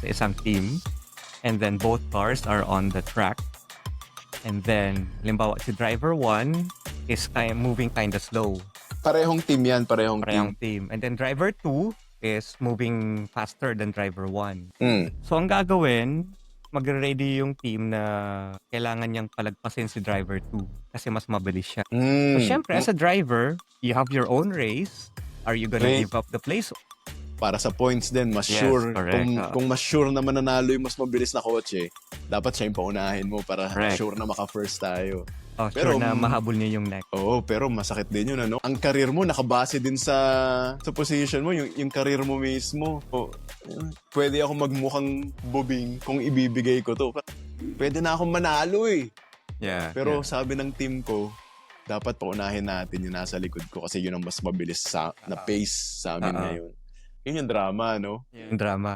sa isang team. And then both cars are on the track. And then, limbawa, si driver 1 is kind moving kind of slow. Parehong team yan, parehong, Parehong team. And then driver 2 is moving faster than driver 1. team. Mm. So, ang gagawin, magre-ready yung team na kailangan niyang palagpasin si driver 2 kasi mas mabilis siya. Mm. So, syempre, as a driver, you have your own race. Are you gonna Right. give up the place? Para sa points din, mas Yes, sure. correct. Kung, Ah. kung mas sure na mananalo yung mas mabilis na kotse, dapat siya yung paunahin mo para Correct. sure na maka-first tayo. Oh, Pero, sure na mahabol niya yung neck. Oo, pero masakit din yun, ano? Ang karir mo, nakabase din sa sa position mo, yung, yung karir mo mismo. O, eh, pwede ako magmukhang bubing kung ibibigay ko to. Pwede na akong manalo eh. Yeah. Pero sabi ng team ko, dapat paunahin natin yung nasa likod ko kasi yun ang mas mabilis sa, na pace sa amin ah. ngayon. Yun yung drama, no? yung drama.